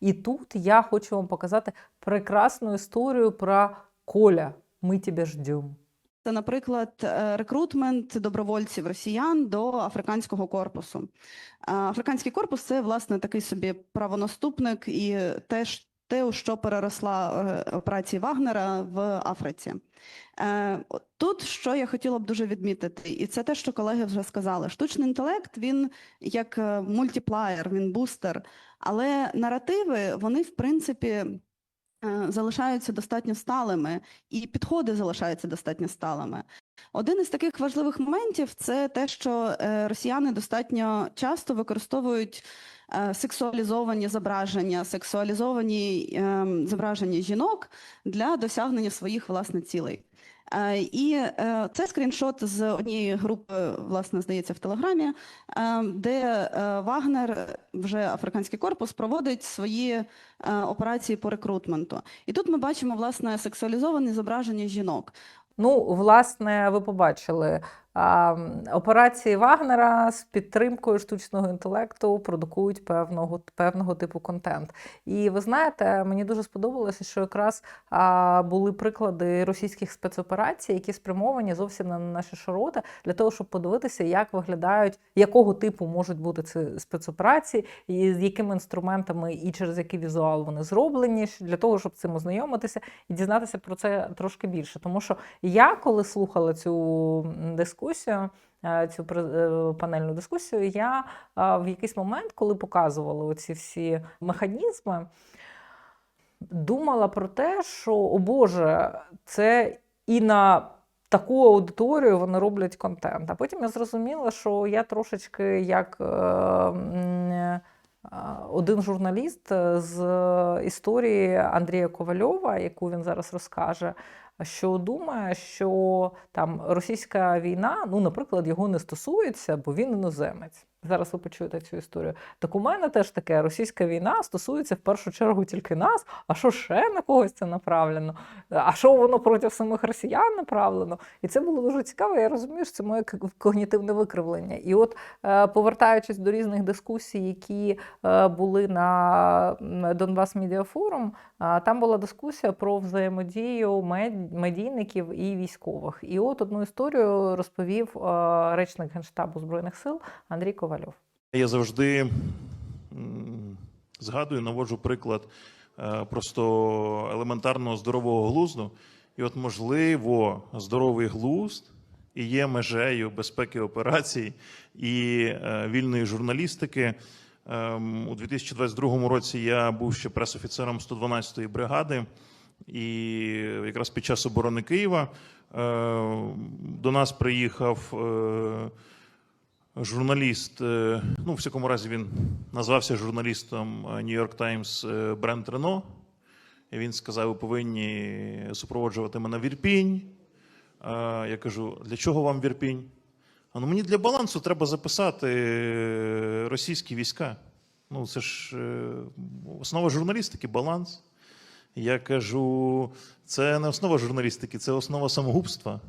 І тут я хочу вам показати прекрасну історію про Коля. Ми тебе ждемо. Це, наприклад, е, рекрутмент добровольців росіян до африканського корпусу. Африканський корпус це власне такий собі правонаступник і теж те, у що переросла е, операції Вагнера в Африці. Е, Тут що я хотіла б дуже відмітити, і це те, що колеги вже сказали. Штучний інтелект він як мультиплаєр, він бустер, але наративи вони в принципі е, залишаються достатньо сталими, і підходи залишаються достатньо сталими. Один із таких важливих моментів це те, що е, росіяни достатньо часто використовують е, сексуалізовані зображення, сексуалізовані ем, зображення жінок для досягнення своїх власних цілей. Е, І е, це скріншот з однієї групи, власне, здається, в Телеграмі, е, де Вагнер, вже африканський корпус, проводить свої операції по рекрутменту. І тут ми бачимо власне сексуалізовані зображення жінок. Ну, власне, ви побачили операції Вагнера з підтримкою штучного інтелекту продукують певного, певного типу контент. І ви знаєте, мені дуже сподобалося, що якраз були приклади російських спецоперацій, які спрямовані зовсім на наші широти, для того, щоб подивитися, як виглядають, якого типу можуть бути ці спецоперації, і з якими інструментами і через який візуал вони зроблені, для того, щоб цим ознайомитися і дізнатися про це трошки більше. Тому що я, коли слухала цю м, дискусію, е, цю е, панельну дискусію, я е, в якийсь момент, коли показували оці всі механізми, думала про те, що, о Боже, це і на таку аудиторію вони роблять контент. А потім я зрозуміла, що я трошечки як. один журналіст з історії Андрія Ковальова, яку він зараз розкаже, що думає, що там російська війна, ну, наприклад, його не стосується, бо він іноземець. Зараз ви почуєте цю історію. Так у мене теж таке: російська війна стосується в першу чергу тільки нас. А що ще на когось це направлено? А що воно проти самих росіян направлено? І це було дуже цікаво. Я розумію, що це моє когнітивне викривлення. І от, е, повертаючись до різних дискусій, які е, були на Донбас Медіа Форум, а, Там була дискусія про взаємодію мед- медійників і військових. І от одну історію розповів е, речник Генштабу Збройних сил Андрій Ковальов. Я завжди згадую, наводжу приклад е, просто елементарного здорового глузду. І от, можливо, здоровий глузд і є межею безпеки операцій і е, вільної журналістики. Ем, У 2022 році я був ще пресофіцером 112-ї бригади, і якраз під час оборони Києва е, до нас приїхав. е, журналіст, е, ну, в всякому разі, він назвався журналістом Times е, Брент Рено. І він сказав: ви повинні супроводжувати мене в Ірпінь. Я кажу: для чого вам в Ірпінь? А ну мені для балансу треба записати російські війська. Ну, це ж основа журналістики баланс. Я кажу, це не основа журналістики, це основа самогубства.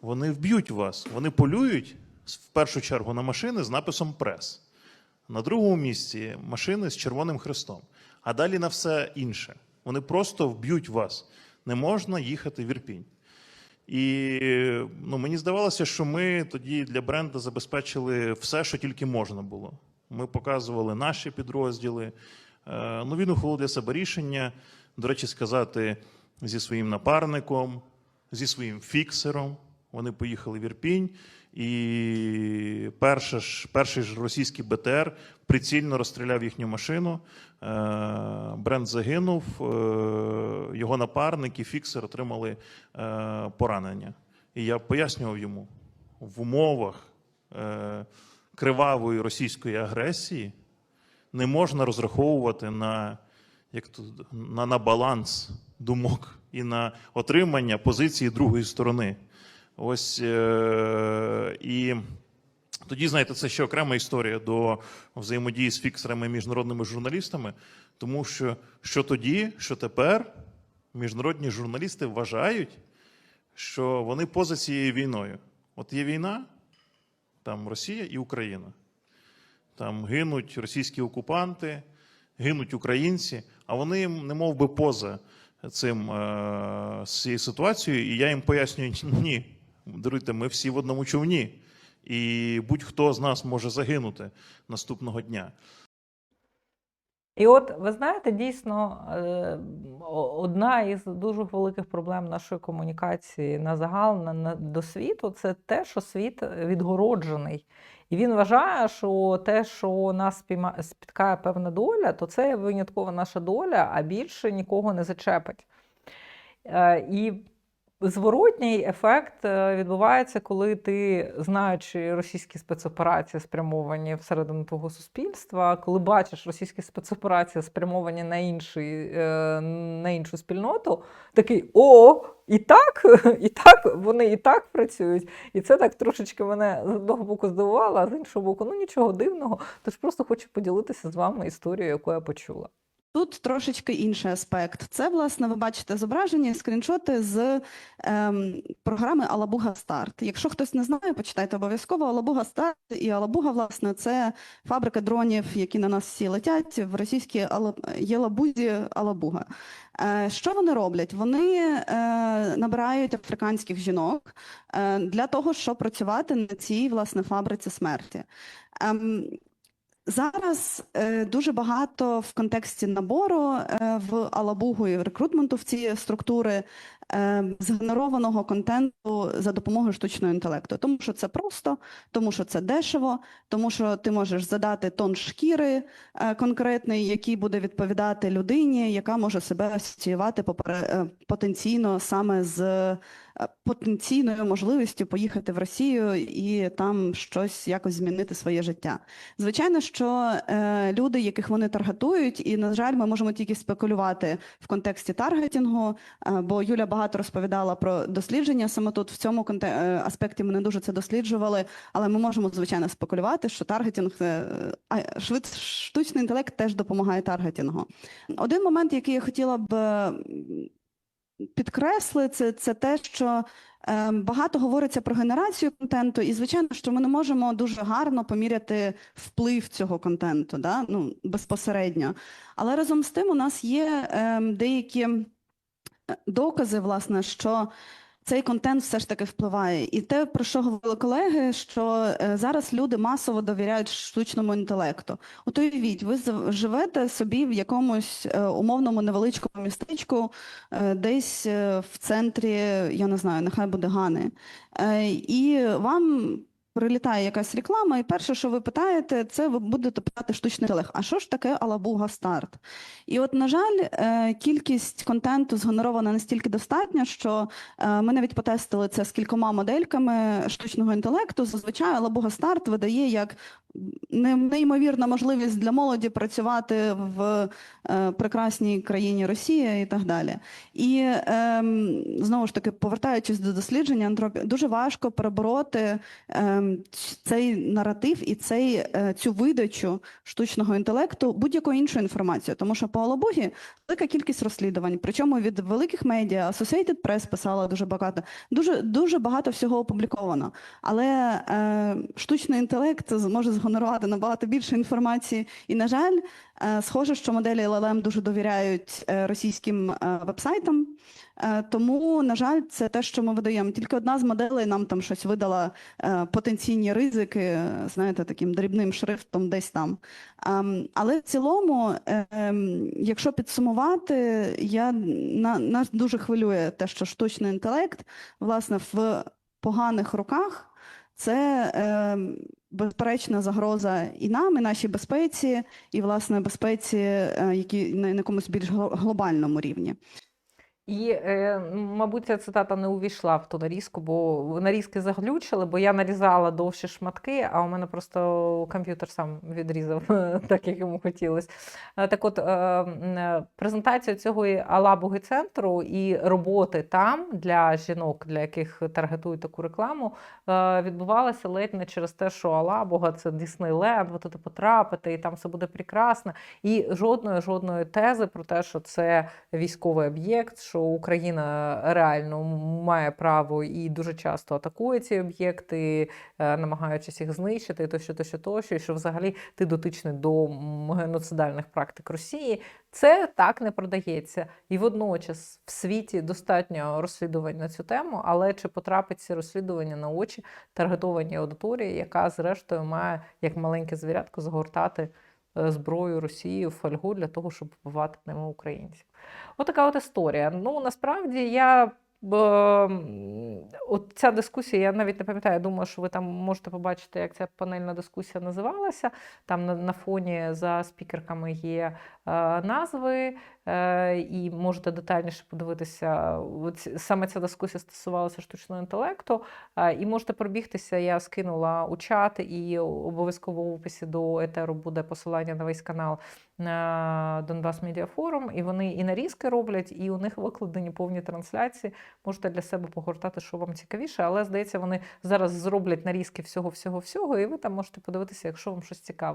Вони вб'ють вас, вони полюють в першу чергу на машини з написом прес. На другому місці машини з червоним хрестом, а далі на все інше. Вони просто вб'ють вас. Не можна їхати в Ірпінь. І ну, мені здавалося, що ми тоді для бренду забезпечили все, що тільки можна було. Ми показували наші підрозділи. Е, Ну, він ухвалив для себе рішення, до речі, сказати зі своїм напарником, зі своїм фіксером. Вони поїхали в Ірпінь, і перша ж, перший ж російський БТР прицільно розстріляв їхню машину. Е, Бренд загинув, е, його напарник і фіксер отримали е, поранення. І я пояснював йому в умовах кривавої російської агресії не можна розраховувати на, як то, на, на баланс думок і на отримання позиції другої сторони. Ось е, і тоді, знаєте, це ще окрема історія до взаємодії з фіксерами і міжнародними журналістами, тому що що тоді, що тепер міжнародні журналісти вважають, що вони поза цією війною. От є війна, там Росія і Україна. Там гинуть російські окупанти, гинуть українці, а вони не мов би поза цим е, цією ситуацією. І я їм пояснюю: ні, даруйте, ми всі в одному човні, і будь-хто з нас може загинути наступного дня. І от ви знаєте, дійсно е, одна із дуже великих проблем нашої комунікації на загал на, на, до світу це те, що світ відгороджений. І він вважає, що те, що нас спіткає певна доля, то це виняткова наша доля, а більше нікого не зачепить. Е, і Зворотній ефект е, відбувається, коли ти, знаючи російські спецоперації, спрямовані всередину твого суспільства, коли бачиш російські спецоперації, спрямовані на, інший, е, на іншу спільноту, такий о, і так, і так, вони і так працюють. І це так трошечки мене з одного боку здивувало, а з іншого боку, ну нічого дивного. Тож просто хочу поділитися з вами історією, яку я почула. Тут трошечки інший аспект. Це, власне, ви бачите зображені скріншоти з ем, програми Алабуга Старт. Якщо хтось не знає, почитайте обов'язково Алабуга Старт і Алабуга, власне, це фабрика дронів, які на нас всі летять в російській Єлабузі Алабуга. Е, що вони роблять? Вони е, набирають африканських жінок е, для того, щоб працювати на цій власне фабриці смерті. Ем, Зараз е, дуже багато в контексті набору е, в Алабугу і рекрутменту в ці структури е, згенерованого контенту за допомогою штучного інтелекту. Тому що це просто, тому що це дешево, тому що ти можеш задати тон шкіри е, конкретний, який буде відповідати людині, яка може себе асоціювати попер- е, потенційно саме з потенційною можливістю поїхати в Росію і там щось якось змінити своє життя. Звичайно, що е, люди, яких вони таргетують, і на жаль, ми можемо тільки спекулювати в контексті таргетингу, е, бо Юля багато розповідала про дослідження. Саме тут в цьому конте- е, аспекті ми не дуже це досліджували, але ми можемо звичайно спекулювати, що таргетинг е, а швид штучний інтелект теж допомагає таргетингу. Один момент, який я хотіла б. Підкреслити, це, це те, що е, багато говориться про генерацію контенту, і звичайно, що ми не можемо дуже гарно поміряти вплив цього контенту, да? ну, безпосередньо. Але разом з тим у нас є е, деякі е, докази, власне, що цей контент все ж таки впливає. І те, про що говорили колеги, що е, зараз люди масово довіряють штучному інтелекту. От уявіть, ви живете собі в якомусь е, умовному невеличкому містечку, е, десь в центрі, я не знаю, нехай буде Гани. І вам прилітає якась реклама, і перше, що ви питаєте, це ви будете питати штучний інтелект. А що ж таке Алабуга старт? І от, на жаль, е, кількість контенту згенерована настільки достатня, що е, ми навіть потестили це з кількома модельками штучного інтелекту. Зазвичай Алабуга старт видає як неймовірна можливість для молоді працювати в е, прекрасній країні Росія і так далі. І ем, знову ж таки, повертаючись до дослідження дуже важко перебороти ем, цей наратив і цей, е, цю видачу штучного інтелекту будь-якою іншою інформацією. Тому що по Алабугі велика кількість розслідувань, причому від великих медіа, Associated Press писала дуже багато, дуже, дуже багато всього опубліковано. Але е, штучний інтелект зможе згенерувати набагато більше інформації. І, на жаль, е, схоже, що моделі LLM дуже довіряють е, російським е, вебсайтам. Е, Тому, на жаль, це те, що ми видаємо. Тільки одна з моделей нам там щось видала е, потенційні ризики, знаєте, таким дрібним шрифтом десь там. Ем, Але в цілому, ем, якщо підсумувати, я на нас дуже хвилює те, що штучний інтелект, власне, в поганих руках. Це е, безперечна загроза і нам, і нашій безпеці, і власне безпеці, е, які на якомусь більш глобальному рівні. І, е, мабуть, ця цитата не увійшла в ту нарізку, бо нарізки заглючили, бо я нарізала довші шматки, а у мене просто комп'ютер сам відрізав так, як йому хотілося. Е, Так от, е, е, презентація цього Алабуги центру і роботи там для жінок, для яких таргетують таку рекламу, відбувалася ледь не через те, що Алабуга це Діснейленд, ви туди потрапите, і там все буде прекрасно. І жодної жодної тези про те, що це військовий об'єкт, що Україна реально має право і дуже часто атакує ці об'єкти, е, намагаючись їх знищити, тощо, тощо, тощо, і що взагалі ти дотичний до геноцидальних практик Росії. Це так не продається. І водночас в світі достатньо розслідувань на цю тему, але чи потрапить ці розслідування на очі таргетованій аудиторії, яка зрештою має як маленьке звірятко загортати зброю Росії в фольгу для того, щоб вбивати ними українців. Отака от історія. Ну насправді я. От ця дискусія, я навіть не пам'ятаю, я думаю, що ви там можете побачити, як ця панельна дискусія називалася. Там на, на фоні за спікерками є е, назви, е, і можете детальніше подивитися. Саме ця дискусія стосувалася штучного інтелекту. Е, і можете пробігтися. Я скинула у чат, і обов'язково в описі до етеру буде посилання на весь канал на Донбас Медіа Форум. І вони і нарізки роблять, і у них викладені повні трансляції. Можете для себе погортати, що вам цікавіше, але здається, вони зараз зроблять нарізки всього, всього, всього, і ви там можете подивитися, якщо вам щось цікаво.